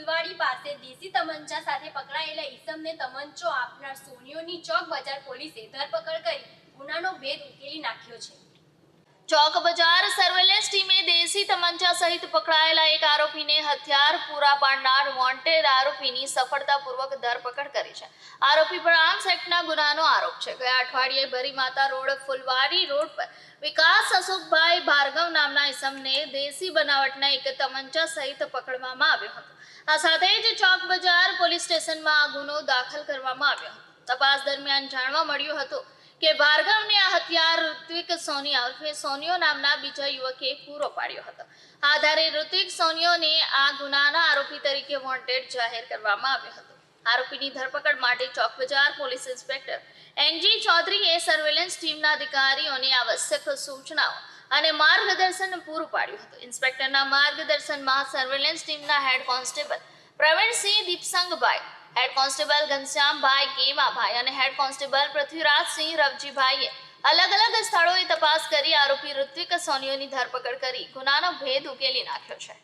ફુલવાડી પાસે દેશી તમંચા સાથે પકડાયેલા ઈસમને તમંચો આપનાર સોનિયોની ચોક બજાર પોલીસે ધરપકડ કરી ગુનાનો ભેદ ઉકેલી નાખ્યો છે. ચોક બજાર સર્વેલન્સ ટીમે દેશી તમંચા સહિત પકડાયેલા એક આરોપીને હથિયાર પૂરા પાડનાર વોન્ટેડ આરોપીની સફળતાપૂર્વક ધરપકડ કરી છે. આરોપી પર આર્મ્સ એક્ટના ગુનાનો આરોપ છે. ગયા અઠવાડિયે ભરીમાતા રોડ ફુલવારી રોડ પર વિકાસ અશોકભાઈ ભાર્ગવ નામના ઇસમને દેશી બનાવટના એક તમંચા સહિત પકડવામાં આવ્યો હતો. આ સાથે જ ચોક બજાર પોલીસ સ્ટેશનમાં આ ગુનો દાખલ કરવામાં આવ્યો હતો. તપાસ દરમિયાન જાણવા મળ્યું હતું કે ભાર્ગવને આ હથિયાર ઋત્વિક સોનિયા ઉર્ફે સોનિયો નામના બીજા યુવકે પૂરો પાડ્યો હતો. આધારે ઋત્વિક સોનિયોને આ ગુનાના આરોપી તરીકે વોન્ટેડ જાહેર કરવામાં આવ્યો હતો. આરોપીની ધરપકડ માટે Chowk Bazar police inspector NG ચૌધરીએ સર્વેલન્સ ટીમના અધિકારીઓને આવશ્યક સૂચનાઓ અને માર્ગદર્શન પૂરું પાડ્યું હતું. ઇન્સ્પેક્ટરના માર્ગદર્શનમાં સર્વેલન્સ ટીમના head constable Pravinsinh Dipsangbhai, head constable Ghanshyambhai Kevabhai અને હેડ કોન્સ્ટેબલ પૃથ્વીરાજસિંહ રવજીભાઈએ અલગ અલગ સ્થળોએ તપાસ કરી આરોપી ઋત્વિક સોનીઓની ધરપકડ કરી. ગુનાનો ભેદ ઉકેલી નાખ્યો છે.